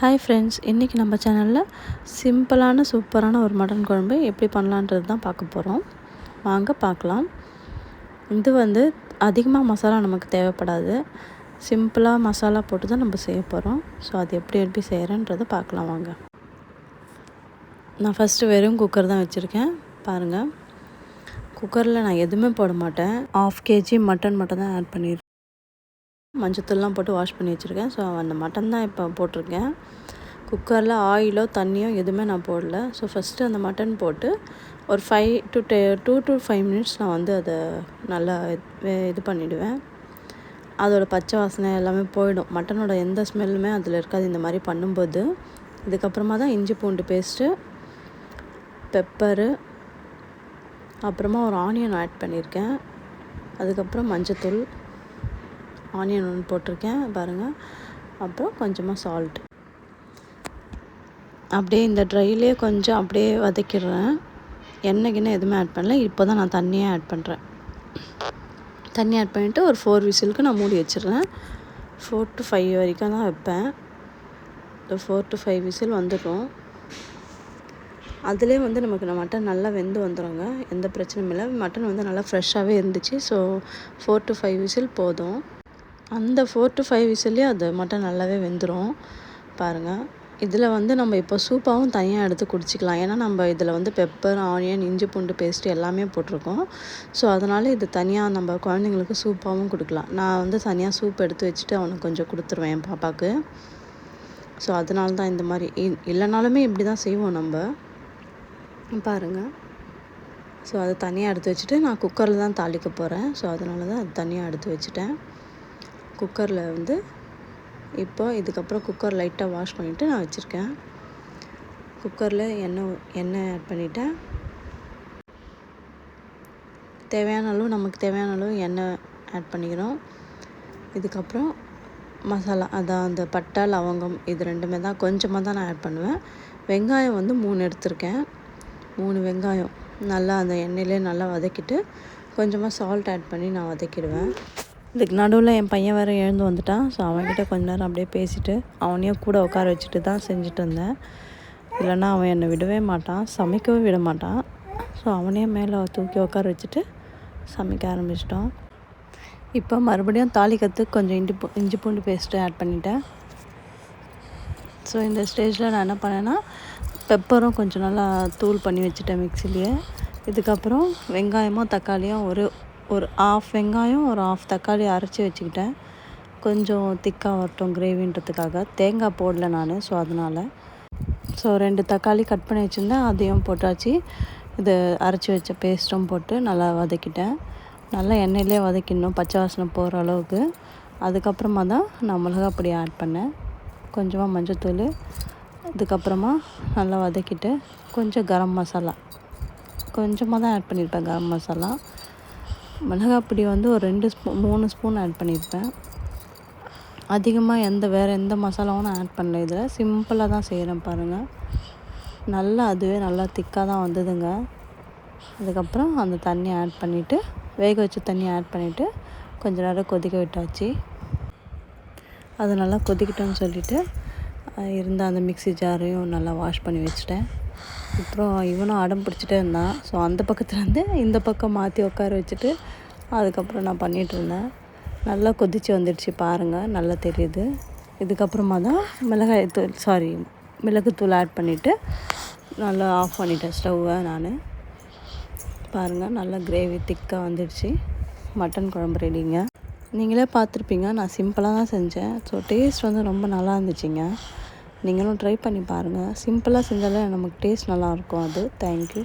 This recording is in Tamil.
ஹாய் ஃப்ரெண்ட்ஸ் இன்றைக்கி நம்ம சேனலில் சிம்பிளான சூப்பரான ஒரு மட்டன் குழம்பு எப்படி பண்ணலான்றது தான் பார்க்க போகிறோம் வாங்க பார்க்கலாம். இது வந்து அதிகமாக மசாலா நமக்கு தேவைப்படாது. சிம்பிளாக மசாலா போட்டு தான் நம்ம செய்ய போகிறோம் ஸோ அது எப்படி எப்படி செய்கிறேன்றதை பார்க்கலாம் வாங்க. நான் ஃபஸ்ட்டு வெறும் குக்கர் தான் வச்சுருக்கேன். பாருங்கள் குக்கரில் நான் எதுவுமே போட மாட்டேன். ஆஃப் கேஜி மட்டன் மட்டும் தான் ஆட் பண்ணியிருக்கேன் மஞ்சத்தூள்லாம் போட்டு வாஷ் பண்ணி வச்சுருக்கேன். ஸோ அந்த மட்டன் தான் இப்போ போட்டிருக்கேன். குக்கரில் ஆயிலோ தண்ணியோ எதுவுமே நான் போடல. ஸோ ஃபஸ்ட்டு அந்த மட்டன் போட்டு ஒரு ஃபைவ் டு டெ டூ டு ஃபைவ் மினிட்ஸ் நான் வந்து அதை நல்லா இது பண்ணிவிடுவேன் அதோட பச்சை வாசனை எல்லாமே போயிடும். மட்டனோட எந்த ஸ்மெல்லுமே அதில் இருக்காது. இந்த மாதிரி பண்ணும்போது. இதுக்கப்புறமா தான் இஞ்சி பூண்டு பேஸ்ட்டு பெப்பரு அப்புறமா ஒரு ஆனியன் ஆட் பண்ணியிருக்கேன். அதுக்கப்புறம் மஞ்சத்தூள் ஆனியன் ஒன்று போட்டிருக்கேன் பாருங்கள் அப்புறம் கொஞ்சமாக சால்ட் அப்படியே இந்த ட்ரையிலே கொஞ்சம் அப்படியே வதக்கிடுறேன். எண்ணெய் கிண்ணே எதுவுமே ஆட் பண்ணல. இப்போ தான் நான் தண்ணியே ஆட் பண்ணுறேன் தண்ணி ஆட் பண்ணிவிட்டு ஒரு ஃபோர் விசிலுக்கு நான் மூடி வச்சிடுறேன். ஃபோர் டு ஃபைவ் வரைக்கும் தான் வைப்பேன். ஃபோர் டு ஃபைவ் விசில் வந்துடும். அதிலே வந்து நமக்கு மட்டன் நல்லா வெந்து வந்துடுங்க எந்த பிரச்சனையும் இல்லை. மட்டன் வந்து நல்லா ஃப்ரெஷ்ஷாகவே இருந்துச்சு. So four to five whistle போதும். அந்த ஃபோர் டு ஃபைவ் விசிலே அது மட்டன் நல்லாவே வெந்துடும் பாருங்கள் இதில் வந்து நம்ம இப்போ சூப்பாகவும் தனியாக எடுத்து குடிச்சிக்கலாம். ஏன்னா நம்ம இதில் வந்து பெப்பர் ஆனியன் இஞ்சி பூண்டு பேஸ்ட்டு எல்லாமே போட்டிருக்கோம். ஸோ அதனால் இது தனியாக நம்ம குழந்தைங்களுக்கு சூப்பாகவும் கொடுக்கலாம். நான் வந்து தனியாக சூப் எடுத்து வச்சுட்டு அவனுக்கு கொஞ்சம் கொடுத்துருவேன் என் பாப்பாவுக்கு ஸோ அதனால தான் இந்த மாதிரி. இல்லைனாலுமே இப்படி தான் செய்வோம் நம்ம. பாருங்கள் ஸோ அதை தனியாக எடுத்து வச்சுட்டு நான் குக்கரில் தான் தாளிக்க போகிறேன் ஸோ அதனால தான் அது தனியாக எடுத்து வச்சுட்டேன். குக்கரில் வந்து இப்போ இதுக்கப்புறம் குக்கர் லைட்டாக வாஷ் பண்ணிவிட்டு நான் வச்சுருக்கேன். குக்கரில் எண்ணெய் எண்ணெய் ஆட் பண்ணிவிட்டேன் தேவையான அளவு நமக்கு தேவையான அளவு எண்ணெய் ஆட் பண்ணிக்கிறோம் இதுக்கப்புறம் மசாலா அதான் அந்த பட்டை லவங்கம் இது ரெண்டுமே தான் கொஞ்சமாக தான் நான் ஆட் பண்ணுவேன். வெங்காயம் வந்து மூணு எடுத்திருக்கேன். மூணு வெங்காயம் நல்லா அந்த எண்ணெயிலே நல்லா வதக்கிட்டு கொஞ்சமாக சால்ட் ஆட் பண்ணி நான் வதக்கிடுவேன். இதுக்கு நடுவில் என் பையன் வேறு எழுந்து வந்துட்டான். ஸோ அவன்கிட்ட கொஞ்ச நேரம் அப்படியே பேசிவிட்டு அவனையும் கூட உட்கார வச்சுட்டு தான் செஞ்சுட்டு இருந்தேன். இல்லைன்னா அவன் என்னை விடவே மாட்டான். சமைக்கவே விட மாட்டான். ஸோ அவனையும் மேலே தூக்கி உட்கார வச்சுட்டு சமைக்க ஆரம்பிச்சிட்டோம். இப்போ மறுபடியும் தாளிக்கத்து கொஞ்சம் இஞ்சி பூ இஞ்சி பூண்டு பேஸ்ட்டு ஆட் பண்ணிட்டேன். ஸோ இந்த ஸ்டேஜில் நான் என்ன பண்ணேன்னா பெப்பரும் கொஞ்சம் நல்லா தூள் பண்ணி வச்சுட்டேன் மிக்சிலேயே இதுக்கப்புறம் வெங்காயமும் தக்காளியும் ஒரு ஒரு ஆஃப் வெங்காயம் ஒரு ஆஃப் தக்காளி அரைச்சி வச்சுக்கிட்டேன். கொஞ்சம் திக்காக வரட்டும் கிரேவின்றதுக்காக. தேங்காய் போடல நான் ஸோ அதனால். ஸோ ரெண்டு தக்காளி கட் பண்ணி வச்சுருந்தேன். அதையும் போட்டாச்சு. இது அரைச்சி வச்ச பேஸ்ட்டும் போட்டு நல்லா வதக்கிட்டேன். நல்லா எண்ணெயிலே வதக்கிடணும் பச்சை வாசனை போகிற அளவுக்கு. அதுக்கப்புறமா தான் நான் மிளகா பொடி ஆட் பண்ணேன். கொஞ்சமாக மஞ்சத்தூள். அதுக்கப்புறமா நல்லா வதக்கிட்டு கொஞ்சம் கரம் மசாலா. கொஞ்சமாக தான் ஆட் பண்ணியிருப்பேன் கரம் மசாலா. மிளகாப்பொடி வந்து ஒரு ரெண்டு ஸ்பூன் மூணு ஸ்பூன் ஆட் பண்ணியிருப்பேன். அதிகமாக எந்த வேறு எந்த மசாலாவும் நான் ஆட் பண்ணல இதில். சிம்பிளாக தான் செய்கிறேன் பாருங்கள் நல்லா அதுவே நல்லா திக்காக தான் வந்ததுங்க. அதுக்கப்புறம் அந்த தண்ணியை ஆட் பண்ணிவிட்டு வேக வச்ச தண்ணியை ஆட் பண்ணிவிட்டு கொஞ்ச நேரம் கொதிக்க விட்டாச்சு. அது நல்லா கொதிக்கிட்டோன்னு சொல்லிவிட்டு இருந்த அந்த மிக்சி ஜாரையும் நல்லா வாஷ் பண்ணி வச்சுட்டேன். அப்புறம் இவனும் அடம் பிடிச்சிட்டே இருந்தான். ஸோ அந்த பக்கத்துலேருந்து இந்த பக்கம் மாற்றி உட்கார வச்சுட்டு அதுக்கப்புறம் நான் பண்ணிகிட்ருந்தேன் நல்லா கொதித்து வந்துடுச்சு பாருங்கள் நல்லா தெரியுது. இதுக்கப்புறமா தான் மிளகாய் தூள் சாரி மிளகுத்தூள் ஆட் பண்ணிவிட்டு நல்லா ஆஃப் பண்ணிட்டேன் ஸ்டவ்வை நான். பாருங்கள் நல்லா கிரேவி திக்காக வந்துடுச்சு. மட்டன் குழம்பு ரெடிங்க நீங்களே பார்த்துருப்பீங்க. நான் சிம்பிளாக தான் செஞ்சேன். ஸோ டேஸ்ட் வந்து ரொம்ப நல்லா இருந்துச்சுங்க. நீங்களும் ட்ரை பண்ணி பாருங்கள் சிம்பிளாக செஞ்சாலே நமக்கு டேஸ்ட் நல்லாயிருக்கும் அது. தேங்க்யூ